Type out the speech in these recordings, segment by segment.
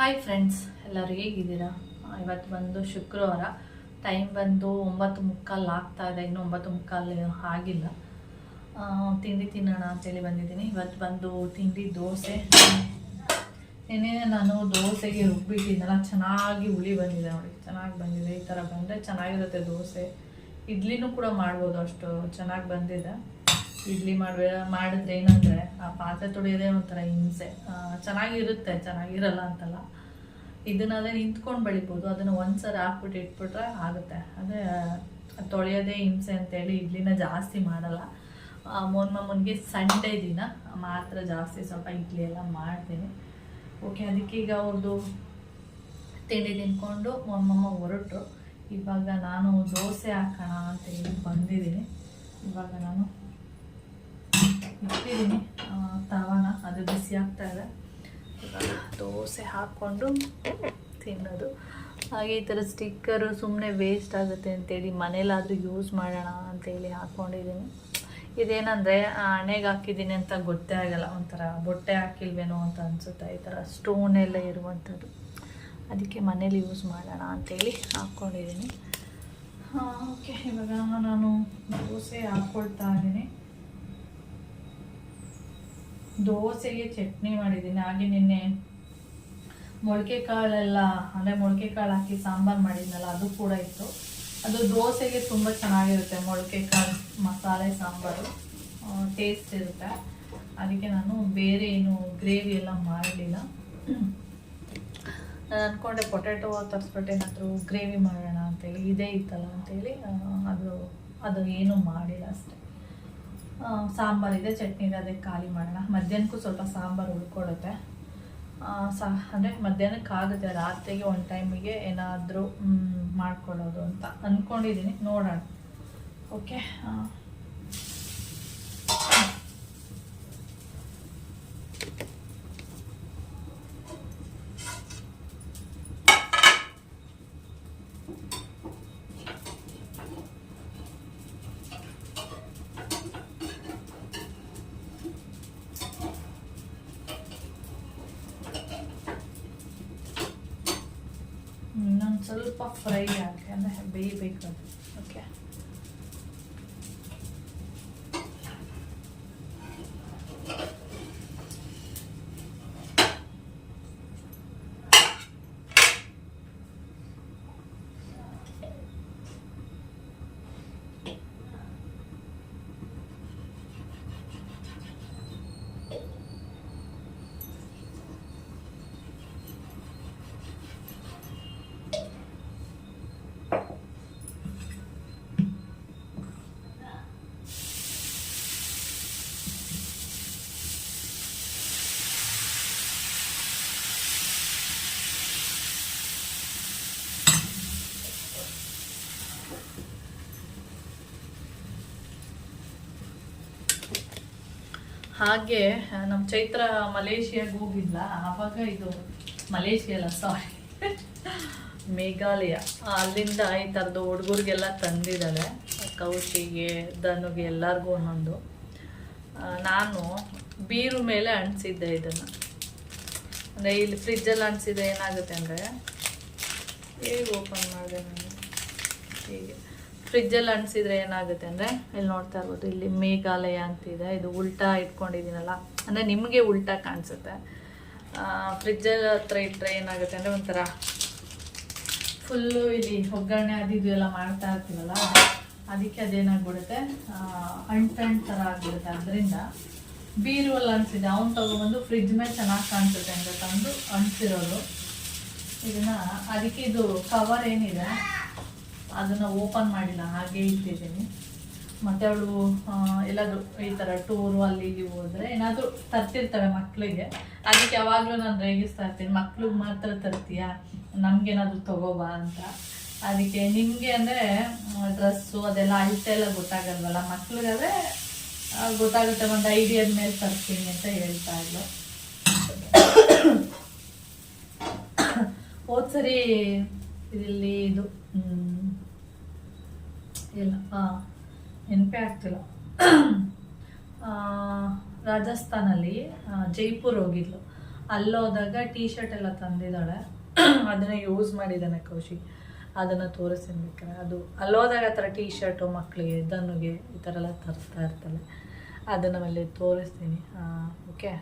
Hi friends ಎಲ್ಲರೂ ಹೇಗಿದ್ದೀರಾ? ಇವತ್ತು ಬಂದು ಶುಕ್ರವಾರ. ಟೈಮ್ ಬಂದು ಒಂಬತ್ತು ಮುಕ್ಕಾಲು ಆಗ್ತಾ ಇದೆ. ಇನ್ನು ಒಂಬತ್ತು ಮುಕ್ಕಾಲು ಆಗಿಲ್ಲ. ತಿಂಡಿ ತಿನ್ನೋಣ ಅಂತೇಳಿ ಬಂದಿದ್ದೀನಿ. ಇವತ್ತು ಬಂದು ತಿಂಡಿ, ದೋಸೆ. ನಿನ್ನೆ ನಾನು ದೋಸೆಗೆ ರುಬ್ಬಿಟ್ಟಿದ್ದೆಲ್ಲ ಚೆನ್ನಾಗಿ ಹುಳಿ ಬಂದಿದೆ ನೋಡಿ. ಚೆನ್ನಾಗಿ ಬಂದಿದೆ. ಈ ಥರ ಬಂದರೆ ಚೆನ್ನಾಗಿರುತ್ತೆ ದೋಸೆ. ಇಡ್ಲಿನೂ ಕೂಡ ಮಾಡ್ಬೋದು ಅಷ್ಟು ಚೆನ್ನಾಗಿ ಬಂದಿದೆ. ಇಡ್ಲಿ ಮಾಡ್ಬೇ ಮಾಡಿದ್ರೆ ಏನಂದರೆ, ಆ ಪಾತ್ರೆ ತೊಳೆಯೋದೇ ಒಂಥರ ಹಿಂಸೆ. ಚೆನ್ನಾಗಿರುತ್ತೆ, ಚೆನ್ನಾಗಿರಲ್ಲ ಅಂತಲ್ಲ. ಇದನ್ನಲ್ಲೇ ನಿಂತ್ಕೊಂಡು ಬೆಳಿಬೋದು, ಅದನ್ನು ಒಂದ್ಸರಿ ಹಾಕ್ಬಿಟ್ಟು ಇಟ್ಬಿಟ್ರೆ ಆಗುತ್ತೆ. ಅಂದರೆ ತೊಳೆಯೋದೇ ಹಿಂಸೆ ಅಂತೇಳಿ ಇಡ್ಲಿನ ಜಾಸ್ತಿ ಮಾಡಲ್ಲ. ಮೊನ್ನೆ ಸಂಡೇ ದಿನ, ಮಾತ್ರ ಜಾಸ್ತಿ ಸ್ವಲ್ಪ ಇಡ್ಲಿ ಎಲ್ಲ ಮಾಡ್ತೀನಿ. ಓಕೆ, ಅದಕ್ಕೆ ಈಗ ಅವ್ರದ್ದು ತಿಂಡಿ ತಿನ್ಕೊಂಡು ಮೊಮ್ಮಮ್ಮ ಹೊರಟರು. ಇವಾಗ ನಾನು ದೋಸೆ ಹಾಕೋಣ ಅಂತೇಳಿ ಬಂದಿದ್ದೀನಿ. ಇವಾಗ ನಾನು ಇಟ್ಟಿದ್ದೀನಿ ತವಾನ, ಅದು ಬಿಸಿ ಆಗ್ತಾ ಇದೆ. ದೋಸೆ ಹಾಕ್ಕೊಂಡು ತಿನ್ನೋದು. ಹಾಗೆ ಈ ಥರ ಸ್ಟಿಕ್ಕರು ಸುಮ್ಮನೆ ವೇಸ್ಟ್ ಆಗುತ್ತೆ ಅಂತೇಳಿ ಮನೇಲಾದರೂ ಯೂಸ್ ಮಾಡೋಣ ಅಂತೇಳಿ ಹಾಕ್ಕೊಂಡಿದ್ದೀನಿ ಇದೇನಂದರೆ ಹಣೆಗೆ ಹಾಕಿದ್ದೀನಿ ಅಂತ ಗೊತ್ತೇ ಆಗಲ್ಲ. ಒಂಥರ ಬೊಟ್ಟೆ ಹಾಕಿಲ್ವೇನೋ ಅಂತ ಅನಿಸುತ್ತೆ ಈ ಥರ ಸ್ಟೋನ್ ಎಲ್ಲ ಇರುವಂಥದ್ದು. ಅದಕ್ಕೆ ಮನೇಲಿ ಯೂಸ್ ಮಾಡೋಣ ಅಂತೇಳಿ ಹಾಕ್ಕೊಂಡಿದ್ದೀನಿ ಓಕೆ, ಇವಾಗ ನಾನು ದೋಸೆ ಹಾಕ್ಕೊಳ್ತಾ ಇದ್ದೀನಿ. ದೋಸೆಗೆ ಚಟ್ನಿ ಮಾಡಿದ್ದೀನಿ. ಹಾಗೆ ನಿನ್ನೆ ಮೊಳಕೆ ಕಾಳೆಲ್ಲ, ಅಂದರೆ ಮೊಳಕೆ ಕಾಳು ಹಾಕಿ ಸಾಂಬಾರು ಮಾಡಿದ್ನಲ್ಲ, ಅದು ಕೂಡ ಇತ್ತು. ಅದು ದೋಸೆಗೆ ತುಂಬ ಚೆನ್ನಾಗಿರುತ್ತೆ, ಮೊಳಕೆ ಕಾಳು, ಮಸಾಲೆ, ಸಾಂಬಾರು. ಟೇಸ್ಟ್ ಇರುತ್ತೆ. ಅದಕ್ಕೆ ನಾನು ಬೇರೆ ಏನು ಗ್ರೇವಿ ಎಲ್ಲ ಮಾಡಲಿಲ್ಲ ನಾನು ಅಂದ್ಕೊಂಡೆ ಪೊಟ್ಯಾಟೊ ತರಿಸ್ಬಿಟ್ಟು ಏನಾದರೂ ಗ್ರೇವಿ ಮಾಡೋಣ ಅಂತೇಳಿ, ಇದೇ ಇತ್ತಲ್ಲ ಅಂತೇಳಿ ಅದು ಅದು ಏನೂ ಮಾಡಿಲ್ಲ ಅಷ್ಟೇ. ಸಾಂಬಾರಿದೆ ಚಟ್ನಿ ಇದೆ, ಅದಕ್ಕೆ ಖಾಲಿ ಮಾಡೋಣ. ಮಧ್ಯಾಹ್ನಕ್ಕೂ ಸ್ವಲ್ಪ ಸಾಂಬಾರು ಉಳ್ಕೊಳ್ಳುತ್ತೆ ಸಾ, ಅಂದರೆ ಮಧ್ಯಾಹ್ನಕ್ಕೆ ಆಗುತ್ತೆ. ರಾತ್ರಿಗೆ ಒಂದು ಟೈಮಿಗೆ ಏನಾದರೂ ಮಾಡ್ಕೊಳ್ಳೋದು ಅಂತ ಅಂದ್ಕೊಂಡಿದ್ದೀನಿ ನೋಡೋಣ. ಓಕೆ ಇನ್ನೊಂದು ಸ್ವಲ್ಪ ಫ್ರೈ ಹಾಕಿ ಅಂದರೆ ಬೇಯಬೇಕು ಅದು ಓಕೆ ಹಾಗೆ ನಮ್ಮ ಚೈತ್ರ ಮಲೇಷಿಯಾಗೆ ಹೋಗಿಲ್ಲ ಆವಾಗ ಇದು ಮಲೇಷಿಯಲ್ಲ ಸಾರಿ ಮೇಘಾಲಯ. ಅಲ್ಲಿಂದ ಈ ಥರದ್ದು ಹುಡುಗರಿಗೆಲ್ಲ ತಂದಿದ್ದಾಳೆ. ಕೌಶಿಗೆ, ಧನುಗೆ ಎಲ್ಲರಿಗೂ ಒಂದೊಂದು. ನಾನು ಬೀರು ಮೇಲೆ ಅಂಟಿಸಿದ್ದೆ ಇದನ್ನು. ಅಂದರೆ ಇಲ್ಲಿ ಫ್ರಿಜ್ಜಲ್ಲಿ ಅಂಟಿಸಿದೆ ಏನಾಗುತ್ತೆ ಅಂದರೆ, ಹೇಗೆ ಓಪನ್ ಮಾಡಿದೆ ನಾನು? ಹೀಗೆ. ಫ್ರಿಜ್ಜಲ್ಲಿ ಅಂಟಿಸಿದ್ರೆ ಏನಾಗುತ್ತೆ ಅಂದರೆ, ಇಲ್ಲಿ ನೋಡ್ತಾ ಇರ್ಬೋದು, ಇಲ್ಲಿ ಮೇಘಾಲಯ ಅಂತಿದೆ ಇದು. ಉಲ್ಟಾ ಇಟ್ಕೊಂಡಿದ್ದೀನಲ್ಲ. ಅಂದರೆ ನಿಮಗೆ ಉಲ್ಟಾ ಕಾಣಿಸುತ್ತೆ. ಫ್ರಿಜ್ಜಲ್ಲಿ ಹತ್ರ ಇಟ್ಟರೆ ಏನಾಗುತ್ತೆ ಅಂದರೆ ಒಂಥರ ಫುಲ್ಲು ಇಲ್ಲಿ ಒಗ್ಗರಣೆ ಅದು ಇದು ಎಲ್ಲ ಮಾಡ್ತಾ ಇರ್ತೀವಲ್ಲ, ಅದಕ್ಕೆ ಅದೇನಾಗ್ಬಿಡುತ್ತೆ? ಅಂಟಂಟ್ ಥರ ಆಗ್ಬಿಡುತ್ತೆ. ಅದರಿಂದ ಬೀರುವಲ್ಲಿ ಅನ್ಸಿದೆ ಅವ್ನು ತಗೊಬಂದು ಫ್ರಿಜ್ ಮೇಲೆ ಚೆನ್ನಾಗಿ ಕಾಣಿಸುತ್ತೆ ಅಂತ ತಂದು ಅಂಟಿಸಿರೋರು ಇದನ್ನ, ಅದಕ್ಕೆ ಇದು ಕವರ್ ಏನಿದೆ ಅದನ್ನ ಓಪನ್ ಮಾಡಿಲ್ಲ, ಹಾಗೆ ಇಟ್ಟಿದ್ದೀನಿ. ಮತ್ತು ಅವಳು ಎಲ್ಲಾದರೂ ಈ ಥರ ಟೂರು ಅಲ್ಲಿ ಇಲ್ಲಿ ಹೋದರೆ ಏನಾದರೂ ತರ್ತಿರ್ತವೆ ಮಕ್ಕಳಿಗೆ ಅದಕ್ಕೆ ಯಾವಾಗಲೂ ನಾನು ರೇಗಿಸ್ತಾ ಇರ್ತೀನಿ ಮಕ್ಳಿಗೆ ಮಾತ್ರ ತರ್ತೀಯಾ? ನಮಗೇನಾದರೂ ತಗೋಬಾ ಅಂತ. ಅದಕ್ಕೆ ನಿಮಗೆ ಅಂದರೆ ಡ್ರೆಸ್ಸು ಅದೆಲ್ಲ ಅಳತೆ ಎಲ್ಲ ಗೊತ್ತಾಗಲ್ವಲ್ಲ? ಮಕ್ಳಿಗಾದ್ರೆ ಗೊತ್ತಾಗುತ್ತೆ, ಒಂದು ಐಡಿಯಾದ ಮೇಲೆ ತರ್ತೀನಿ ಅಂತ ಹೇಳ್ತಾ ಇದ್ಲು. ಹೋದ್ಸರಿ ಇಲ್ಲಿ ಇದು ಇಲ್ಲ. ನೆನಪೇ ಆಗ್ತಿಲ್ಲ. ರಾಜಸ್ಥಾನಲ್ಲಿ ಜೈಪುರ್ ಹೋಗಿದ್ಲು. ಅಲ್ಲೋದಾಗ ಟೀ ಶರ್ಟ್ ಎಲ್ಲ ತಂದಿದ್ದಾಳೆ. ಅದನ್ನ ಯೂಸ್ ಮಾಡಿದ್ದಾನೆ ಕೌಶಿಕ್ ಅದನ್ನು ತೋರಿಸ್ತೀನಿ ಬೇಕಾದ್ರೆ. ಅದು ಅಲ್ಲೋದಾಗ ಆ ಥರ ಟೀ ಶರ್ಟು ಮಕ್ಕಳಿಗೆ ದನ್ನುಗೆ ಈ ಥರ ಎಲ್ಲ ತರಿಸ್ತಾ ಇರ್ತಾಳೆ. ಅದನ್ನು ಮೇಲೆ ತೋರಿಸ್ತೀನಿ. ಓಕೆ.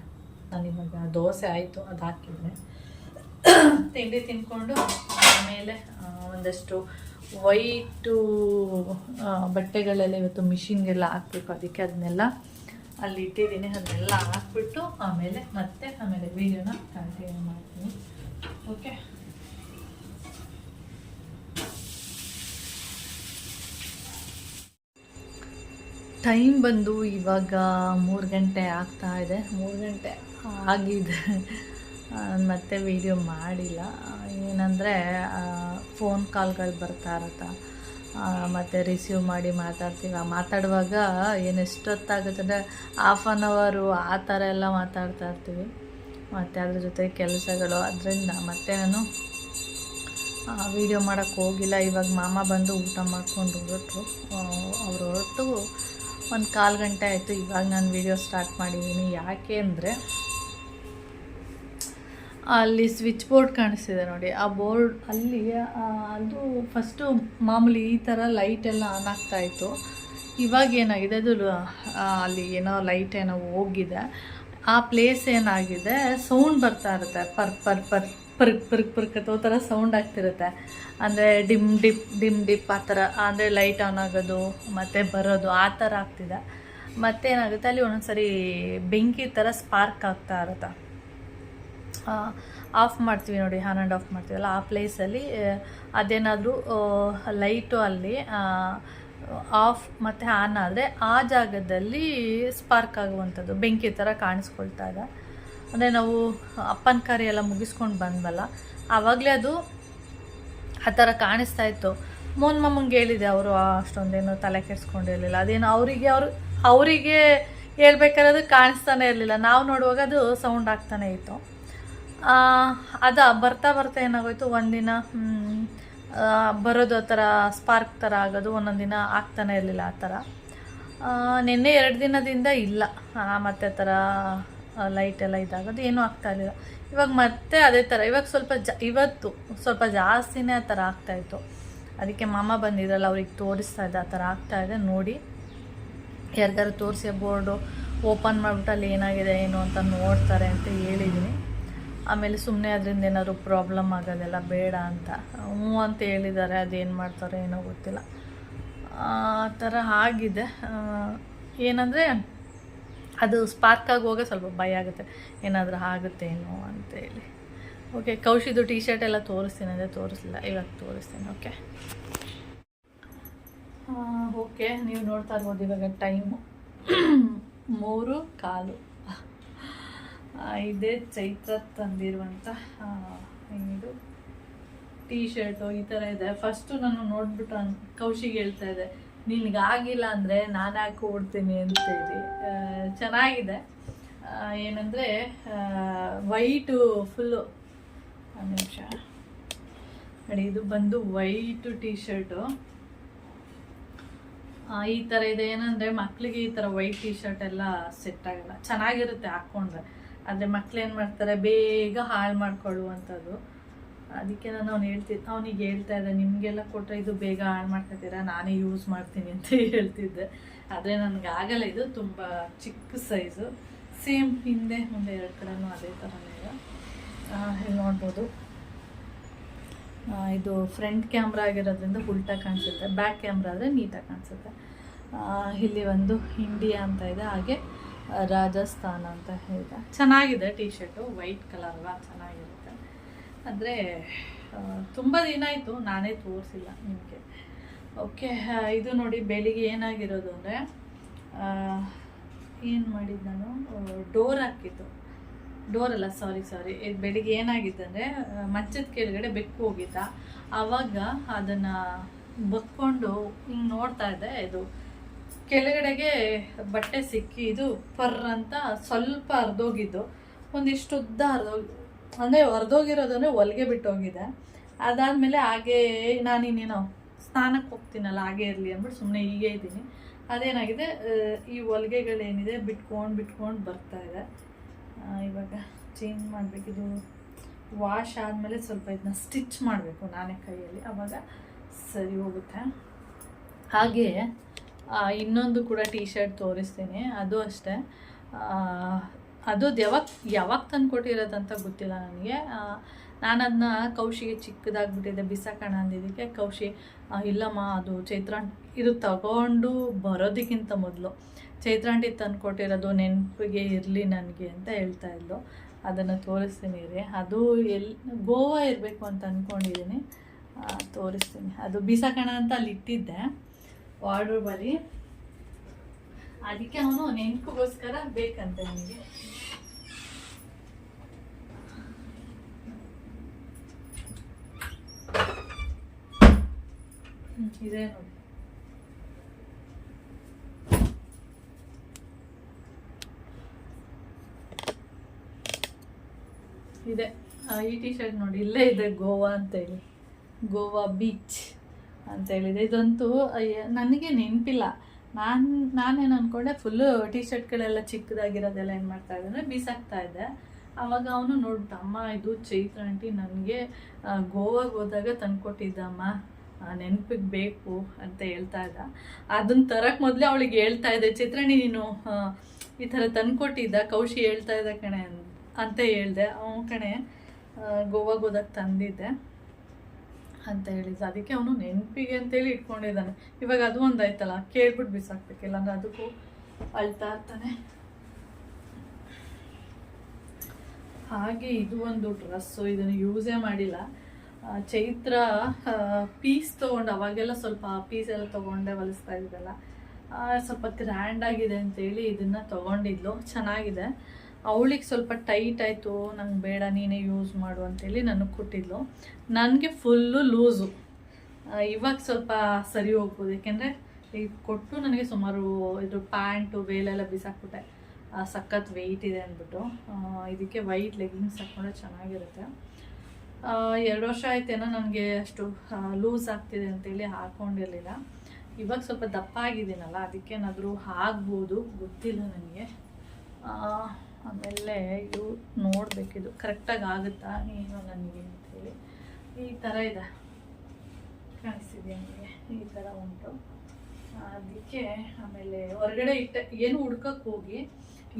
ನಾನು ಇವಾಗ ದೋಸೆ ಆಯಿತು, ಅದು ಹಾಕಿದ್ದೆ. ತಿಂಡಿ ತಿನ್ಕೊಂಡು ಆಮೇಲೆ ಒಂದಷ್ಟು ವೈಟು ಬಟ್ಟೆಗಳೆಲ್ಲ ಇವತ್ತು ಮಿಷಿನ್ಗೆಲ್ಲ ಹಾಕ್ಬೇಕು ಅದಕ್ಕೆ ಅದನ್ನೆಲ್ಲ ಅಲ್ಲಿ ಇಟ್ಟಿದ್ದೀನಿ. ಅದನ್ನೆಲ್ಲ ಹಾಕ್ಬಿಟ್ಟು ಆಮೇಲೆ ಮತ್ತೆ ಆಮೇಲೆ ವೀಡಿಯೋನ ಕಂಟಿನ್ಯೂ ಮಾಡ್ತೀನಿ. ಓಕೆ ಟೈಮ್ ಬಂದು ಇವಾಗ ಮೂರು ಗಂಟೆ ಆಗ್ತಾ ಇದೆ. ಮೂರು ಗಂಟೆ ಆಗಿದೆ. ನಾನ್ ಮತ್ತೆ ವಿಡಿಯೋ ಮಾಡಿಲ್ಲ. ಏನಂದರೆ ಫೋನ್ ಕಾಲ್ಗಳು ಬರ್ತಾ ಇರತ್ತೆ. ಮತ್ತು ರಿಸೀವ್ ಮಾಡಿ ಮಾತಾಡ್ತೀವಿ. ಮಾತಾಡುವಾಗ ಏನು ಎಷ್ಟೊತ್ತಾಗುತ್ತೆ ಅಂದರೆ ಹಾಫ್ ಆನ್ ಅವರು ಆ ಥರ ಎಲ್ಲ ಮಾತಾಡ್ತಾ ಇರ್ತೀವಿ. ಮತ್ತು ಅದ್ರ ಜೊತೆ ಕೆಲಸಗಳು. ಅದರಿಂದ ಮತ್ತೆ ನಾನು ವಿಡಿಯೋ ಮಾಡೋಕ್ಕೆ ಹೋಗಿಲ್ಲ. ಇವಾಗ ಮಾಮ ಬಂದು ಊಟ ಮಾಡ್ಕೊಂಡು ಹೊರಟರು. ಅವರು ಹೊರಟು ಒಂದು ಕಾಲು ಗಂಟೆ ಆಯಿತು. ಇವಾಗ ನಾನು ವೀಡಿಯೋ ಸ್ಟಾರ್ಟ್ ಮಾಡಿದ್ದೀನಿ ಯಾಕೆ ಅಂದರೆ ಅಲ್ಲಿ ಸ್ವಿಚ್ ಬೋರ್ಡ್ ಕಾಣಿಸ್ತಿದೆ ನೋಡಿ. ಆ ಬೋರ್ಡ್ ಅಲ್ಲಿ ಅದು ಫಸ್ಟು ಮಾಮೂಲಿ ಈ ಥರ ಲೈಟ್ ಎಲ್ಲ ಆನ್ ಆಗ್ತಾ ಇತ್ತು. ಇವಾಗ ಏನಾಗಿದೆ, ಅದು ಅಲ್ಲಿ ಏನೋ ಲೈಟ್ ಏನೋ ಹೋಗಿದೆ. ಆ ಪ್ಲೇಸ್ ಏನಾಗಿದೆ ಸೌಂಡ್ ಬರ್ತಾ ಇರುತ್ತೆ. ಪರ್ ಪರ್ ಪರ್ ಪರ್ಕ್ ಪರ್ಕ್ ಪರ್ಕ್ ಅಥವಾ ಥರ ಸೌಂಡ್ ಆಗ್ತಿರುತ್ತೆ. ಅಂದರೆ ಡಿಮ್ ಡಿಪ್ ಡಿಮ್ ಡಿಪ್ ಆ ಥರ ಅಂದರೆ ಲೈಟ್ ಆನ್ ಆಗೋದು, ಮತ್ತು ಬರೋದು, ಆ ಥರ ಆಗ್ತಿದೆ. ಮತ್ತೇನಾಗುತ್ತೆ, ಅಲ್ಲಿ ಒಂದೊಂದ್ಸರಿ ಬೆಂಕಿ ಥರ ಸ್ಪಾರ್ಕ್ ಆಗ್ತಾ ಇರುತ್ತೆ. ಆಫ್ ಮಾಡ್ತೀವಿ ನೋಡಿ ಹ್ಯಾನ್ ಆ್ಯಂಡ್ ಆಫ್ ಮಾಡ್ತೀವಲ್ಲ, ಆ ಪ್ಲೇಸಲ್ಲಿ ಅದೇನಾದರೂ ಲೈಟು ಅಲ್ಲಿ ಆಫ್ ಮತ್ತು ಆನ್ ಆದರೆ ಆ ಜಾಗದಲ್ಲಿ ಸ್ಪಾರ್ಕ್ ಆಗುವಂಥದ್ದು, ಬೆಂಕಿ ಥರ ಕಾಣಿಸ್ಕೊಳ್ತಾ ಇದೆ. ಅಂದರೆ ನಾವು ಅಪ್ಪನ ಕಾರ್ಯ ಎಲ್ಲ ಮುಗಿಸ್ಕೊಂಡು ಬಂದ್ವಲ್ಲ, ಆವಾಗಲೇ ಅದು ಆ ಥರ ಕಾಣಿಸ್ತಾ ಇತ್ತು. ಮೋನ್ ಮಮ್ಮಂಗೆ ಹೇಳಿದೆ ಅವರು ಅಷ್ಟೊಂದೇನು ತಲೆ ಕೆಡಿಸ್ಕೊಂಡಿರಲಿಲ್ಲ ಅದೇನು ಅವರಿಗೆ, ಅವರು, ಅವರಿಗೆ ಹೇಳ್ಬೇಕಾದ್ರೆ ಅದು ಕಾಣಿಸ್ತಾನೆ ಇರಲಿಲ್ಲ. ನಾವು ನೋಡುವಾಗ ಅದು ಸೌಂಡ್ ಆಗ್ತಾನೆ ಇತ್ತು. ಅದ, ಬರ್ತಾ ಬರ್ತಾ ಏನಾಗೋಯ್ತು? ಒಂದಿನ ಬರೋದು ಆ ಥರ ಸ್ಪಾರ್ಕ್ ಥರ ಆಗೋದು, ಒಂದೊಂದು ದಿನ ಆಗ್ತಾನೆ ಇರಲಿಲ್ಲ ಆ ಥರ. ನಿನ್ನೆ ಎರಡು ದಿನದಿಂದ ಇಲ್ಲ. ಮತ್ತೆ ಆ ಥರ ಲೈಟ್ ಎಲ್ಲ ಇದಾಗೋದು, ಏನೂ ಆಗ್ತಾ ಇರಲಿಲ್ಲ. ಇವಾಗ ಮತ್ತೆ ಅದೇ ಥರ, ಇವಾಗ ಸ್ವಲ್ಪ ಜ, ಇವತ್ತು ಸ್ವಲ್ಪ ಜಾಸ್ತಿನೇ ಆ ಥರ ಆಗ್ತಾಯಿತ್ತು ಅದಕ್ಕೆ ಮಾಮ ಬಂದಿದ್ರಲ್ಲ, ಅವ್ರಿಗೆ ತೋರಿಸ್ತಾ ಇದೆ ಆ ಥರ ಇದೆ, ನೋಡಿ. ಯಾರಿಗಾರು ತೋರಿಸಿ ಬೋರ್ಡು ಓಪನ್ ಮಾಡಿಬಿಟ್ಟು ಅಲ್ಲಿ ಏನಾಗಿದೆ, ಏನು ಅಂತ ನೋಡ್ತಾರೆ ಅಂತ ಹೇಳಿದ್ದೀನಿ ಆಮೇಲೆ ಸುಮ್ಮನೆ ಅದರಿಂದ ಏನಾದರೂ ಪ್ರಾಬ್ಲಮ್ ಆಗೋದೆಲ್ಲ ಬೇಡ ಅಂತ. ಹ್ಞೂ ಅಂತ ಹೇಳಿದ್ದಾರೆ, ಅದೇನು ಮಾಡ್ತಾರೆ ಏನೋ ಗೊತ್ತಿಲ್ಲ. ಆ, ಥರ ಆಗಿದೆ. ಏನಂದರೆ ಅದು ಸ್ಪಾರ್ಕ್ ಆಗಿ ಹೋಗೋ ಸ್ವಲ್ಪ ಭಯ ಆಗುತ್ತೆ. ಏನಾದರೂ ಆಗುತ್ತೇನೋ ಅಂತೇಳಿ ಓಕೆ ಕೌಶಿದು ಟೀ ಶರ್ಟ್ ಎಲ್ಲ ತೋರಿಸ್ತೀನಿ ಅಂದರೆ ತೋರಿಸಲಿಲ್ಲ. ಇವಾಗ ತೋರಿಸ್ತೀನಿ ಓಕೆ ಓಕೆ ನೀವು ನೋಡ್ತಾ ಇರ್ಬೋದು ಇವಾಗ ಟೈಮು ಮೂರು, ಕಾಲು. ಇದೇ ಚೈತ್ರ ತಂದಿರುವಂಥ ಇದು ಟೀ ಶರ್ಟು ಈ ಥರ ಇದೆ. ಫಸ್ಟು ನಾನು ನೋಡ್ಬಿಟ್ಟು ಅನ್ ಕೌಶಿಗೆ ಹೇಳ್ತಾ ಇದ್ದೆ ನಿನಗಾಗಿಲ್ಲ ಅಂದರೆ ನಾನು ಯಾಕೆ ಓಡ್ತೀನಿ? ಅಂತೇಳಿ ಚೆನ್ನಾಗಿದೆ. ಏನಂದರೆ ವೈಟು ಫುಲ್ಲು ಒಂದು ನಿಮಿಷ. ನೋಡಿ, ಇದು ಬಂದು ವೈಟು ಟೀ ಶರ್ಟು ಈ ಥರ ಇದೆ. ಏನಂದರೆ ಮಕ್ಕಳಿಗೆ ಈ ಥರ ವೈಟ್ ಟೀ ಶರ್ಟ್ ಎಲ್ಲ ಸೆಟ್ ಆಗಲ್ಲ. ಚೆನ್ನಾಗಿರುತ್ತೆ ಹಾಕ್ಕೊಂಡ್ರೆ ಆದರೆ ಏನು ಮಾಡ್ತಾರೆ, ಬೇಗ ಹಾಳು ಮಾಡ್ಕೊಳ್ಳುವಂಥದ್ದು ಅದಕ್ಕೆ ನಾನು ಅವ್ನು ಹೇಳ್ತಿದ್ದೆ ಅವನಿಗೆ ಹೇಳ್ತಾ ಇದ್ದೆ, ನಿಮಗೆಲ್ಲ ಕೊಟ್ಟರೆ ಇದು ಬೇಗ ಹಾಳು ಮಾಡ್ಕೊತೀರಾ? ನಾನೇ ಯೂಸ್ ಮಾಡ್ತೀನಿ ಅಂತ ಹೇಳ್ತಿದ್ದೆ. ಆದರೆ ನನಗೆ ಆಗಲ್ಲ, ಇದು ತುಂಬ ಚಿಕ್ಕ ಸೈಜು ಸೇಮ್ ಹಿಂದೆ ಮುಂದೆ ಎರಡು ಕಡೆನೂ ಅದೇ ಥರನೇ ಇದೆ. ಇಲ್ಲಿ ನೋಡ್ಬೋದು. ಇದು ಫ್ರಂಟ್ ಕ್ಯಾಮ್ರಾ ಆಗಿರೋದ್ರಿಂದ ಉಲ್ಟಾ ಕಾಣಿಸುತ್ತೆ ಬ್ಯಾಕ್ ಕ್ಯಾಮ್ರಾ ಆದರೆ ನೀಟಾಗಿ ಕಾಣಿಸುತ್ತೆ. ಇಲ್ಲಿ ಒಂದು ಇಂಡಿಯಾ ಅಂತ ಇದೆ, ಹಾಗೆ ರಾಜಸ್ಥಾನ ಅಂತ ಹೇಳಿದ. ಚೆನ್ನಾಗಿದೆ ಟಿ ಶರ್ಟು ವೈಟ್ ಕಲರ್ ಅಲ್ಲ ಚೆನ್ನಾಗಿರುತ್ತೆ. ಅಂದರೆ ತುಂಬ ದಿನ ಆಯಿತು, ನಾನೇ ತೋರಿಸಿಲ್ಲ ನಿಮಗೆ. ಓಕೆ ಇದು ನೋಡಿ ಬೆಳಿಗ್ಗೆ ಏನಾಗಿರೋದು ಅಂದರೆ ಏನು ಮಾಡಿದ್ದು ನಾನು? ಡೋರ್ ಹಾಕಿದ್ದು. ಡೋರ್ ಅಲ್ಲ, ಸಾರಿ ಸಾರಿ. ಇದು ಬೆಳಿಗ್ಗೆ ಏನಾಗಿದ್ದಂದರೆ ಮಂಚದ ಕೆಳಗಡೆ ಬೆಕ್ಕು ಹೋಗಿದ್ದ. ಆವಾಗ ಅದನ್ನು ಬಕ್ಕೊಂಡು ಹಿಂಗೆ ನೋಡ್ತಾ ಇದ್ದೆ, ಇದು ಕೆಳಗಡೆಗೆ ಬಟ್ಟೆ ಸಿಕ್ಕಿ ಇದು ಫರ್ ಅಂತ ಸ್ವಲ್ಪ ಹರಿದೋಗಿದ್ದು ಒಂದಿಷ್ಟು ಉದ್ದ ಹರಿದೋಗಿ ಅಂದರೆ ಹರಿದೋಗಿರೋದನ್ನೇ ಹೊಲಿಗೆ ಬಿಟ್ಟೋಗಿದೆ. ಅದಾದಮೇಲೆ ಹಾಗೇ ನಾನು ಇನ್ನೇನೋ ಸ್ನಾನಕ್ಕೆ ಹೋಗ್ತೀನಲ್ಲ ಹಾಗೆ ಇರಲಿ ಅಂದ್ಬಿಟ್ಟು ಸುಮ್ಮನೆ ಹೀಗೆ ಇದ್ದೀನಿ. ಅದೇನಾಗಿದೆ ಈ ಹೊಲಿಗೆಗಳೇನಿದೆ ಬಿಟ್ಕೊಂಡು ಬಿಟ್ಕೊಂಡು ಬರ್ತಾ ಇದೆ. ಇವಾಗ ಚೇಂಜ್ ಮಾಡಬೇಕಿದು ವಾಶ್ ಆದಮೇಲೆ ಸ್ವಲ್ಪ ಇದನ್ನ ಸ್ಟಿಚ್ ಮಾಡಬೇಕು ನಾನೇ ಕೈಯಲ್ಲಿ. ಆವಾಗ ಸರಿ ಹೋಗುತ್ತೆ. ಹಾಗೆ ಆ, ಇನ್ನೊಂದು ಕೂಡ ಟೀ ಶರ್ಟ್ ತೋರಿಸ್ತೀನಿ. ಅದು ಅಷ್ಟೇ. ಅದು ಯಾವಾಗ ಯಾವಾಗ ತಂದು ಕೊಟ್ಟಿರೋದಂತ ಗೊತ್ತಿಲ್ಲ ನನಗೆ. ನಾನು ಅದನ್ನ ಕೌಶಿಗೆ ಚಿಕ್ಕದಾಗ್ಬಿಟ್ಟಿದೆ. ಬಿಸಾಕೋಣ ಅಂದಿದ್ದಕ್ಕೆ ಕೌಶಿ ಇಲ್ಲಮ್ಮ, ಅದು ಚೈತ್ರಾಂಟ್, ಇದು ತಗೊಂಡು ಬರೋದಕ್ಕಿಂತ ಮೊದಲು. ಚೈತ್ರಾಂಟಿ ತಂದು ಕೊಟ್ಟಿರೋದು ನೆನಪಿಗೆ ಇರಲಿ ನನಗೆ ಅಂತ ಹೇಳ್ತಾ ಇದ್ಲು. ಅದನ್ನು ತೋರಿಸ್ತೀನಿ ರೀ ಅದು ಎಲ್ಲಿ ಗೋವಾ ಇರಬೇಕು ಅಂತ ಅಂದ್ಕೊಂಡಿದ್ದೀನಿ ತೋರಿಸ್ತೀನಿ. ಅದು ಬಿಸಾಕೋಣ ಅಂತ ಅಲ್ಲಿ ಇಟ್ಟಿದ್ದೆ. ವಾರ್ಡ್ರೋಬಲ್ಲಿ ಅದಕ್ಕೆ ಅವನು ನೆನಪಿಗೋಸ್ಕರ ಬೇಕಂತೆ ನಿಮಗೆ ಇದೆ ನೋಡಿ. ಇದೆ. ಈ ಟಿ ಶರ್ಟ್ ನೋಡಿ, ಇಲ್ಲೇ ಇದೆ ಗೋವಾ ಅಂತೇಳಿ. ಗೋವಾ ಬೀಚ್. ಅಂತೇಳಿದೆ ಇದಂತೂ ನನಗೆ ನೆನಪಿಲ್ಲ. ನಾನು, ನಾನೇನು ಅಂದ್ಕೊಂಡೆ ಫುಲ್ಲು ಟಿ ಶರ್ಟ್ಗಳೆಲ್ಲ ಚಿಕ್ಕದಾಗಿರೋದೆಲ್ಲ ಏನು ಮಾಡ್ತಾ ಇದ್ದೆ ಬೀಸಾಕ್ತಾ ಇದ್ದೆ. ಆವಾಗ ಅವನು ನೋಡ್ಬಿಟ್ಟು ಅಮ್ಮ, ಇದು ಚೈತ್ರ ಆಂಟಿ ನನಗೆ ಗೋವಾಗೆ ಹೋದಾಗ ತಂದ್ಕೊಟ್ಟಿದ್ದಮ್ಮ. ನೆನಪಿಗೆ ಬೇಕು, ಅಂತ ಹೇಳ್ತಾ ಇದ್ದ. ಅದನ್ನ ತರಕ್ಕೆ ಮೊದಲೇ ಅವಳಿಗೆ ಹೇಳ್ತಾ ಇದ್ದೆ, ಚಿತ್ರಾಣಿ, ನೀನು ಈ ಥರ ತಂದುಕೊಟ್ಟಿದ್ದ, ಕೌಶಿ ಹೇಳ್ತಾ ಇದ್ದ ಕಣೆ, ಅಂತ ಹೇಳ್ದೆ. ಅವನ ಕಣೆ ಗೋವಾಗೆ ಹೋದಾಗ ತಂದಿದ್ದೆ. ಅಂತ ಹೇಳಿದ್ದು ಅದಕ್ಕೆ ಅವನು ನೆನಪಿಗೆ ಅಂತೇಳಿ ಇಟ್ಕೊಂಡಿದ್ದಾನೆ. ಇವಾಗ ಅದು ಒಂದಾಯ್ತಲ್ಲ ಕೇಳ್ಬಿಟ್ಟು ಬಿಸಾಕ್ಬೇಕು. ಅಂದ್ರೆ ಅದಕ್ಕೂ ಅಳ್ತಾ ಇರ್ತಾನೆ. ಹಾಗೆ ಇದು ಒಂದು ಡ್ರೆಸ್ಸು, ಇದನ್ನು ಯೂಸೇ ಮಾಡಿಲ್ಲ. ಚೈತ್ರ ಪೀಸ್ ತೊಗೊಂಡು, ಅವಾಗೆಲ್ಲ ಸ್ವಲ್ಪ ಪೀಸ್ ಎಲ್ಲ ತೊಗೊಂಡೆ ಹೊಲಿಸ್ತಾ ಇದ್ದಲ್ಲ. ಸ್ವಲ್ಪ ಗ್ರ್ಯಾಂಡ್ ಆಗಿದೆ ಅಂತೇಳಿ ಇದನ್ನು ತೊಗೊಂಡಿದ್ಲು. ಚೆನ್ನಾಗಿದೆ. ಅವಳಿಗೆ ಸ್ವಲ್ಪ ಟೈಟ್ ಆಯಿತು, ನಂಗೆ ಬೇಡ, ನೀನೇ ಯೂಸ್ ಮಾಡು ಅಂತೇಳಿ ನನಗೆ ಕೊಟ್ಟಿದ್ಲು. ನನಗೆ ಫುಲ್ಲು ಲೂಸು ಇವಾಗ ಸ್ವಲ್ಪ ಸರಿ ಹೋಗ್ಬೋದು, ಯಾಕೆಂದರೆ ಈಗ ಕೊಟ್ಟು ನನಗೆ ಸುಮಾರು ಇದು ಪ್ಯಾಂಟು ವೇಲೆಲ್ಲ ಬಿಸಾಕ್ಬಿಟ್ಟೆ. ಸಖತ್ ವೆಯ್ಟ್ ಇದೆ ಅಂದ್ಬಿಟ್ಟು. ಇದಕ್ಕೆ ವೈಟ್ ಲೆಗ್ಗಿಂಗ್ಸ್ ಹಾಕ್ಕೊಂಡ್ರೆ ಚೆನ್ನಾಗಿರುತ್ತೆ. ಎರಡು ವರ್ಷ ಆಯ್ತೇನೋ ನನಗೆ ಅಷ್ಟು ಲೂಸ್ ಆಗ್ತಿದೆ ಅಂತೇಳಿ ಹಾಕ್ಕೊಂಡಿರಲಿಲ್ಲ ಇವಾಗ ಸ್ವಲ್ಪ ದಪ್ಪ ಆಗಿದ್ದೀನಲ್ಲ ಅದಕ್ಕೇನಾದರೂ ಆಗ್ಬೋದು, ಗೊತ್ತಿಲ್ಲ ನನಗೆ. ಆಮೇಲೆ ಇದು ನೋಡಬೇಕಿದು ಕರೆಕ್ಟಾಗಿ ಆಗುತ್ತಾ ಏನು ನನಗೆ ಅಂತೇಳಿ ಈ ಥರ ಇದೆ. ಕಾಣಿಸ್ತಿದೆ ನನಗೆ ಈ ಥರ ಉಂಟು. ಅದಕ್ಕೆ ಆಮೇಲೆ ಹೊರಗಡೆ ಇಟ್ಟ, ಏನು ಹುಡ್ಕಕ್ಕೆ ಹೋಗಿ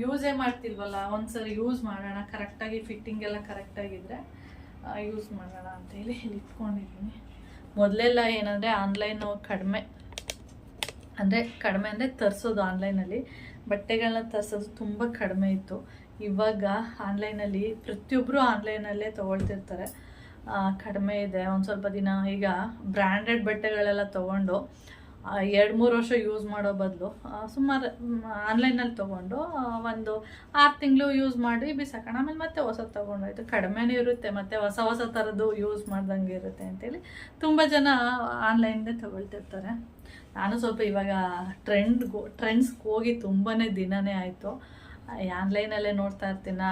ಯೂಸೇ ಮಾಡ್ತಿಲ್ವಲ್ಲ, ಒಂದ್ಸರಿ ಯೂಸ್ ಮಾಡೋಣ ಕರೆಕ್ಟಾಗಿ ಫಿಟ್ಟಿಂಗ್ ಎಲ್ಲ ಕರೆಕ್ಟಾಗಿದ್ದರೆ ಯೂಸ್ ಮಾಡೋಣ ಅಂತೇಳಿ ಇಲ್ಲಿ ಇಟ್ಕೊಂಡಿದ್ದೀನಿ ಮೊದಲೆಲ್ಲ ಏನಂದರೆ ಆನ್ಲೈನು ಕಡಿಮೆ, ಅಂದರೆ ಕಡಿಮೆ ಅಂದರೆ ತರಿಸೋದು ಆನ್ಲೈನಲ್ಲಿ ಬಟ್ಟೆಗಳನ್ನ ತರಿಸೋದು ತುಂಬ ಕಡಿಮೆ ಇತ್ತು. ಇವಾಗ ಆನ್ಲೈನಲ್ಲಿ ಪ್ರತಿಯೊಬ್ಬರು ಆನ್ಲೈನಲ್ಲೇ ತೊಗೊಳ್ತಿರ್ತಾರೆ. ಕಡಿಮೆ ಇದೆ. ಒಂದು ಸ್ವಲ್ಪ ದಿನ ಈಗ ಬ್ರ್ಯಾಂಡೆಡ್ ಬಟ್ಟೆಗಳೆಲ್ಲ ತೊಗೊಂಡು ಎರಡು ಮೂರು ವರ್ಷ ಯೂಸ್ ಮಾಡೋ ಬದಲು ಸುಮಾರು ಆನ್ಲೈನಲ್ಲಿ ತೊಗೊಂಡು ಒಂದು ಆರು ತಿಂಗಳು ಯೂಸ್ ಮಾಡಿ ಬಿಸಾಕೋಣ. ಆಮೇಲೆ ಮತ್ತೆ ಹೊಸದು ತೊಗೊಂಡೋಯ್ತು ಕಡಿಮೆನೇ ಇರುತ್ತೆ, ಮತ್ತು ಹೊಸ ಹೊಸ ಥರದ್ದು ಯೂಸ್ ಮಾಡ್ದಂಗೆ ಇರುತ್ತೆ ಅಂತೇಳಿ ತುಂಬ ಜನ ಆನ್ಲೈನ್ದೇ ತೊಗೊಳ್ತಿರ್ತಾರೆ. ನಾನು ಸ್ವಲ್ಪ ಇವಾಗ ಟ್ರೆಂಡ್ ಟ್ರೆಂಡ್ಸ್ಗೆ ಹೋಗಿ ತುಂಬಾ ದಿನನೇ ಆಯಿತು. ಆನ್ಲೈನಲ್ಲೇ ನೋಡ್ತಾ ಇರ್ತೀನ?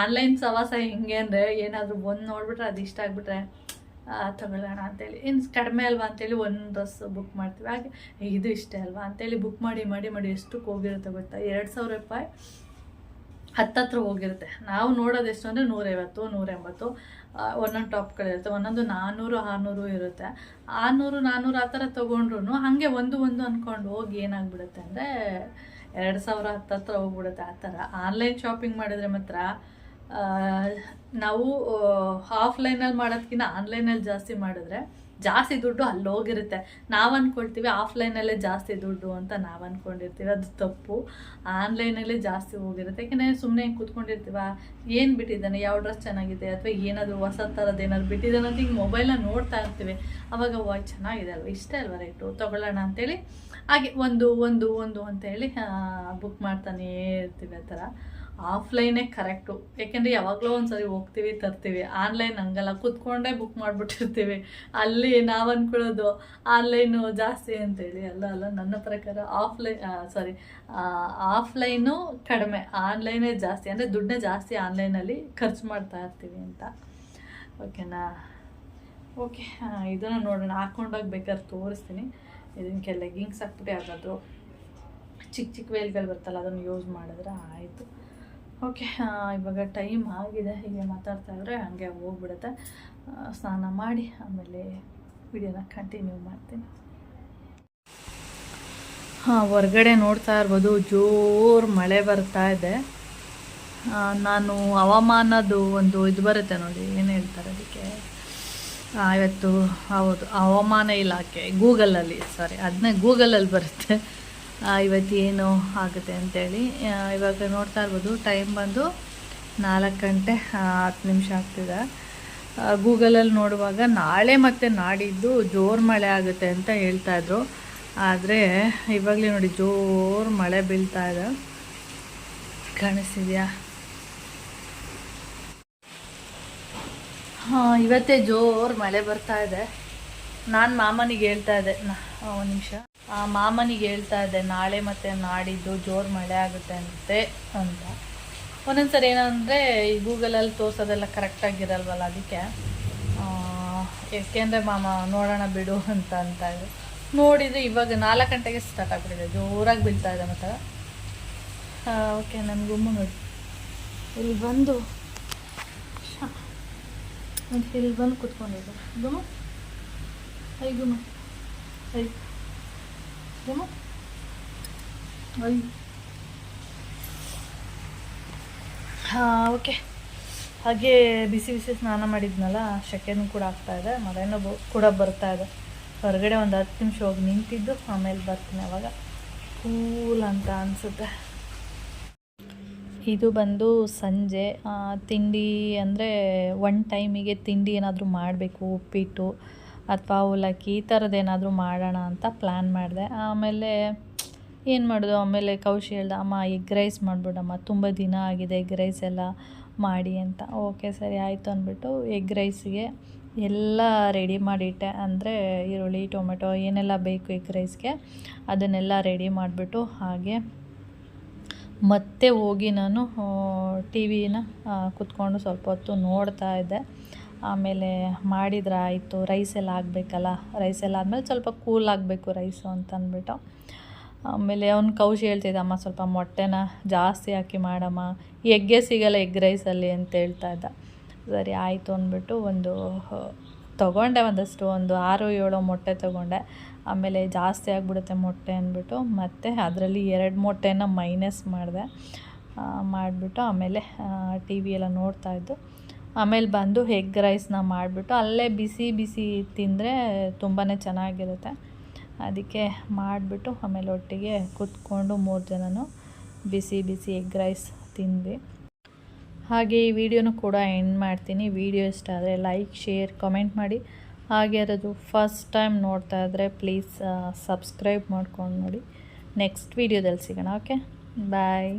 ಆನ್ಲೈನ್ ಸವಾಸ ಹೆಂಗೆ ಅಂದರೆ ಏನಾದರೂ ಒಂದು ನೋಡಿಬಿಟ್ರೆ ಅದು ಇಷ್ಟ ಆಗಿಬಿಟ್ರೆ ತಗೊಳ್ಳೋಣ ಅಂತೇಳಿ. ಇನ್ನು ಕಡಿಮೆ ಅಲ್ವಾ ಅಂತೇಳಿ ಒಂದು ಡ್ರೆಸ್ ಬುಕ್ ಮಾಡ್ತೀವಿ. ಹಾಗೆ, ಇದು ಇಷ್ಟ ಅಲ್ವಾ ಅಂತೇಳಿ ಬುಕ್ ಮಾಡಿ ಮಾಡಿ ಮಾಡಿ ಎಷ್ಟಕ್ಕೆ ಹೋಗಿರುತ್ತೆ ಗೊತ್ತಾ? ಎರಡು ಸಾವಿರ ರೂಪಾಯಿ. ಹತ್ತತ್ರ ಹೋಗಿರುತ್ತೆ. ನಾವು ನೋಡೋದು ಎಷ್ಟು ಅಂದರೆ ನೂರೈವತ್ತು, ನೂರೆಂಬತ್ತು ಒಂದೊಂದು ಟಾಪ್ಗಳಿರುತ್ತೆ ಒಂದೊಂದು ನಾನ್ನೂರು ಆರುನೂರು ಇರುತ್ತೆ. ಆರುನೂರು ನಾನ್ನೂರು ಆ ಥರ ತೊಗೊಂಡ್ರು ಹಾಗೆ ಒಂದು ಒಂದು ಅಂದ್ಕೊಂಡು ಹೋಗಿ ಏನಾಗ್ಬಿಡುತ್ತೆ ಅಂದರೆ ಎರಡು ಸಾವಿರ ಹತ್ತತ್ರ ಹೋಗ್ಬಿಡುತ್ತೆ ಆ ಥರ. ಆನ್ಲೈನ್ ಶಾಪಿಂಗ್ ಮಾಡಿದ್ರೆ ಮಾತ್ರ ನಾವು ಆಫ್ಲೈನಲ್ಲಿ ಮಾಡೋದ್ಕಿಂತ ಆನ್ಲೈನಲ್ಲಿ ಜಾಸ್ತಿ ಮಾಡಿದ್ರೆ ಜಾಸ್ತಿ ದುಡ್ಡು ಅಲ್ಲಿ ಹೋಗಿರುತ್ತೆ ನಾವು ಅಂದ್ಕೊಳ್ತೀವಿ ಆಫ್ಲೈನಲ್ಲೇ ಜಾಸ್ತಿ ದುಡ್ಡು ಅಂತ ನಾವು ಅಂದ್ಕೊಂಡಿರ್ತೀವಿ ಅದು ತಪ್ಪು. ಆನ್ಲೈನಲ್ಲೇ ಜಾಸ್ತಿ ಹೋಗಿರುತ್ತೆ. ಯಾಕೆಂದರೆ ಸುಮ್ಮನೆ ಕೂತ್ಕೊಂಡಿರ್ತೀವ? ಏನು ಬಿಟ್ಟಿದ್ದಾನೆ? ಯಾವ ಡ್ರೆಸ್ ಚೆನ್ನಾಗಿದೆ? ಅಥವಾ ಏನಾದರೂ ಹೊಸ ಥರದ್ದು ಏನಾದ್ರು ಬಿಟ್ಟಿದ್ದಾನೆ ಅಂತ ಹಿಂಗೆ ಮೊಬೈಲ್ನ ನೋಡ್ತಾ ಇರ್ತೀವಿ. ಅವಾಗ ವಾ ಚೆನ್ನಾಗಿದೆ ಅಲ್ವಾ? ಇಷ್ಟೇ ಅಲ್ವ ರೇಟು? ತೊಗೊಳ್ಳೋಣ ಅಂತೇಳಿ ಹಾಗೆ ಒಂದು ಒಂದು ಒಂದು ಅಂತೇಳಿ ಬುಕ್ ಮಾಡ್ತಾನೇ ಇರ್ತೀವಿ ಆ ಥರ. ಆಫ್ಲೈನೇ ಕರೆಕ್ಟು. ಯಾಕೆಂದರೆ ಯಾವಾಗಲೂ ಒಂದ್ಸರಿ ಹೋಗ್ತೀವಿ, ತರ್ತೀವಿ. ಆನ್ಲೈನ್ ಹಂಗಲ್ಲ. ಕುತ್ಕೊಂಡೇ ಬುಕ್ ಮಾಡಿಬಿಟ್ಟಿರ್ತೀವಿ. ಅಲ್ಲಿ ನಾವು ಅಂದ್ಕೊಳ್ಳೋದು ಆನ್ಲೈನು ಜಾಸ್ತಿ ಅಂತೇಳಿ. ಅಲ್ಲ ಅಲ್ಲ, ನನ್ನ ಪ್ರಕಾರ ಆಫ್ಲೈನ್ ಸಾರಿ ಆಫ್ಲೈನು ಕಡಿಮೆ. ಆನ್ಲೈನೇ ಜಾಸ್ತಿ. ಅಂದರೆ ದುಡ್ಡನ್ನೇ ಜಾಸ್ತಿ ಆನ್ಲೈನಲ್ಲಿ ಖರ್ಚು ಮಾಡ್ತಾ ಇರ್ತೀವಿ ಅಂತ. ಓಕೆನಾ? ಓಕೆ ಇದನ್ನು ನೋಡೋಣ. ಹಾಕ್ಕೊಂಡೋಗಿ ಬೇಕಾದ್ರೆ ತೋರಿಸ್ತೀನಿ. ಇದಕ್ಕೆ ಲೆಗ್ಗಿಂಗ್ಸ್ ಹಾಕ್ಬಿಟ್ಟು ಯಾವುದಾದ್ರು ಚಿಕ್ಕ ಚಿಕ್ಕ ವೇಲ್ಗಳು ಬರ್ತಲ್ಲ, ಅದನ್ನು ಯೂಸ್ ಮಾಡಿದ್ರೆ ಆಯಿತು. ಓಕೆ ಇವಾಗ ಟೈಮ್ ಆಗಿದೆ. ಹೀಗೆ ಮಾತಾಡ್ತಾ ಇದ್ರೆ ಹಾಗೆ ಹೋಗ್ಬಿಡುತ್ತೆ. ಸ್ನಾನ ಮಾಡಿ, ಆಮೇಲೆ ವಿಡಿಯೋನ ಕಂಟಿನ್ಯೂ ಮಾಡ್ತೀನಿ. ಹಾಂ, ಹೊರ್ಗಡೆ ನೋಡ್ತಾ ಇರ್ಬೋದು, ಜೋರು ಮಳೆ ಬರ್ತಾ ಇದೆ. ನಾನು ಹವಾಮಾನದ್ದು ಒಂದು ಇದು ಬರುತ್ತೆ ನೋಡಿ, ಏನು ಹೇಳ್ತಾರೆ ಅದಕ್ಕೆ? ಇವತ್ತು ಹೌದು, ಹವಾಮಾನ ಇಲಾಖೆ ಗೂಗಲಲ್ಲಿ ಸಾರಿ ಅದನ್ನೇ ಗೂಗಲಲ್ಲಿ ಬರುತ್ತೆ. ಆ, ಇವತ್ತು ಏನು ಆಗುತ್ತೆ ಅಂತೇಳಿ ಇವಾಗ ನೋಡ್ತಾ ಇರ್ಬೋದು ಟೈಮ್ ಬಂದು ನಾಲ್ಕು ಗಂಟೆ ಹತ್ತು ನಿಮಿಷ ಆಗ್ತಿದೆ. ಗೂಗಲಲ್ಲಿ ನೋಡುವಾಗ ನಾಳೆ ಮತ್ತು ನಾಡಿದ್ದು ಜೋರು ಮಳೆ ಆಗುತ್ತೆ ಅಂತ ಹೇಳ್ತಾಯಿದ್ರು ಆದರೆ ಇವಾಗಲೇ ನೋಡಿ ಜೋರು ಮಳೆ ಬೀಳ್ತಾ ಇದೆ. ಕಾಣಿಸ್ತಿದ್ಯಾ? ಹಾಂ ಇವತ್ತೇ ಜೋರು ಮಳೆ ಬರ್ತಾ ಇದೆ. ನಾನು ಮಾಮನಿಗೆ ಹೇಳ್ತಾ ಇದ್ದೆ. ಒಂದು ನಿಮಿಷ. ಮಾಮನಿಗೆ ಹೇಳ್ತಾ ಇದ್ದೆ, ನಾಳೆ ಮತ್ತು ನಾಡಿದ್ದು ಜೋರು ಮಳೆ ಆಗುತ್ತೆ ಅಂತೆ, ಅಂತ. ಒಂದೊಂದ್ಸರಿ ಏನಂದರೆ, ಈ ಗೂಗಲಲ್ಲಿ ತೋರಿಸೋದೆಲ್ಲ ಕರೆಕ್ಟಾಗಿರಲ್ವಲ್ಲ ಅದಕ್ಕೆ. ಯಾಕೆಂದರೆ ಮಾಮ, ನೋಡೋಣ ಬಿಡು ಅಂತ ಅಂತ ಇದ್ರು ನೋಡಿದರೆ ಇವಾಗ ನಾಲ್ಕು ಗಂಟೆಗೆ ಸ್ಟಾರ್ಟ್ ಆಗಿಬಿಟ್ಟಿದೆ, ಜೋರಾಗಿ ಬೀಳ್ತಾ ಇದೆ ಮತ್ತೆ ಓಕೆ ನನ್ನ ಗುಮ್ಮ ನೋಡಿ. ಇಲ್ಲಿ ಬಂದು ಇಲ್ಲಿ ಬಂದು ಕುತ್ಕೊಂಡಿದ್ದೆ. ಗುಮ್ಮ. ಐ ಗುಮ್ಮ. ಐ. ಹಾಂ ಓಕೆ ಹಾಗೆ ಬಿಸಿ ಬಿಸಿ ಸ್ನಾನ ಮಾಡಿದ್ನಲ್ಲ ಶೆಕೆನೂ ಕೂಡ ಆಗ್ತಾ ಇದೆ ಮಳೆನೂ ಕೂಡ ಬರ್ತಾ ಇದೆ. ಹೊರಗಡೆ ಒಂದು ಹತ್ತು ನಿಮಿಷ ಹೋಗಿ ನಿಂತಿದ್ದು ಆಮೇಲೆ ಬರ್ತೀನಿ ಅವಾಗ. ಕೂಲ್ ಅಂತ ಅನಿಸುತ್ತೆ. ಇದು ಬಂದು ಸಂಜೆ ತಿಂಡಿ ಅಂದರೆ ಒನ್ ಟೈಮಿಗೆ ತಿಂಡಿ ಏನಾದರೂ ಮಾಡಬೇಕು ಉಪ್ಪಿಟ್ಟು. ಅಥವಾ ಅವಲಕ್ಕಿ, ಈ ಥರದ್ದು ಏನಾದರೂ ಮಾಡೋಣ ಅಂತ ಪ್ಲ್ಯಾನ್ ಮಾಡಿದೆ. ಆಮೇಲೆ ಏನು ಮಾಡೋದು? ಆಮೇಲೆ ಕೌಶಿ ಹೇಳ್ದ, ಅಮ್ಮ, ಎಗ್ ರೈಸ್ ಮಾಡಿಬಿಡಮ್ಮ, ತುಂಬ ದಿನ ಆಗಿದೆ ಎಗ್ ರೈಸ್ ಎಲ್ಲ ಮಾಡಿ ಅಂತ. ಓಕೆ, ಸರಿ, ಆಯಿತು, ಅಂದ್ಬಿಟ್ಟು ಎಗ್ ರೈಸ್ಗೆ ಎಲ್ಲ ರೆಡಿ ಮಾಡಿಟ್ಟೆ. ಅಂದರೆ ಈರುಳ್ಳಿ, ಟೊಮೆಟೊ ಏನೆಲ್ಲ ಬೇಕು ಎಗ್ ರೈಸ್ಗೆ ಅದನ್ನೆಲ್ಲ ರೆಡಿ ಮಾಡಿಬಿಟ್ಟು ಹಾಗೆ ಮತ್ತೆ ಹೋಗಿ ನಾನು ಟಿ ವಿನ ಕುತ್ಕೊಂಡು ಸ್ವಲ್ಪ ಹೊತ್ತು ನೋಡ್ತಾ ಇದ್ದೆ. ಆಮೇಲೆ ಮಾಡಿದ್ರೆ ಆಯಿತು ರೈಸ್ ಎಲ್ಲ ಆಗಬೇಕಲ್ಲ ರೈಸ್ ಎಲ್ಲ ಆದಮೇಲೆ ಸ್ವಲ್ಪ ಕೂಲ್ ಆಗಬೇಕು ರೈಸು ಅಂತ ಅಂದ್ಬಿಟ್ಟು. ಆಮೇಲೆ ಅವ್ನು ಕೌಶಿ ಹೇಳ್ತಿದ್ದ, ಅಮ್ಮ, ಸ್ವಲ್ಪ ಮೊಟ್ಟೆನ ಜಾಸ್ತಿ ಹಾಕಿ ಮಾಡಮ್ಮ, ಎಗ್ಗೆ ಸಿಗಲ್ಲ ಎಗ್ ರೈಸಲ್ಲಿ ಅಂತ ಹೇಳ್ತಾ ಇದ್ದ. ಸರಿ, ಆಯಿತು ಅಂದ್ಬಿಟ್ಟು ಒಂದು ತೊಗೊಂಡೆ ಒಂದಷ್ಟು, ಒಂದು ಆರು ಏಳು ಮೊಟ್ಟೆ ತೊಗೊಂಡೆ. ಆಮೇಲೆ ಜಾಸ್ತಿ ಆಗಿಬಿಡುತ್ತೆ ಮೊಟ್ಟೆ ಅಂದ್ಬಿಟ್ಟು, ಮತ್ತು ಅದರಲ್ಲಿ ಎರಡು ಮೊಟ್ಟೆನ ಮೈನಸ್ ಮಾಡಿದೆ. ಮಾಡಿಬಿಟ್ಟು ಆಮೇಲೆ ಟಿ ವಿ ಎಲ್ಲ ನೋಡ್ತಾ ಇದ್ದು ಆಮೇಲೆ ಬಂದು ಎಗ್ ರೈಸ್ನ ಮಾಡಿಬಿಟ್ಟು ಅಲ್ಲೇ ಬಿಸಿ ಬಿಸಿ ತಿಂದರೆ ತುಂಬಾ ಚೆನ್ನಾಗಿರುತ್ತೆ. ಅದಕ್ಕೆ ಮಾಡಿಬಿಟ್ಟು ಆಮೇಲೆ ಒಟ್ಟಿಗೆ ಕುತ್ಕೊಂಡು ಮೂರು ಜನನು ಬಿಸಿ ಬಿಸಿ ಎಗ್ ರೈಸ್ ತಿಂದ್ವಿ. ಹಾಗೆ ಈ ವಿಡಿಯೋನು ಕೂಡ ಎಂಡ್ ಮಾಡ್ತೀನಿ. ವಿಡಿಯೋ ಇಷ್ಟ ಆದರೆ ಲೈಕ್, ಶೇರ್, ಕಮೆಂಟ್ ಮಾಡಿ. ಹಾಗೆ ಅದರದು ಫಸ್ಟ್ ಟೈಮ್ ನೋಡ್ತಾ ಇದ್ದರೆ ಪ್ಲೀಸ್ ಸಬ್ಸ್ಕ್ರೈಬ್ ಮಾಡ್ಕೊಂಡು ನೋಡಿ. ನೆಕ್ಸ್ಟ್ ವೀಡಿಯೋದಲ್ಲಿ ಸಿಗೋಣ, ಓಕೆ? ಬಾಯ್.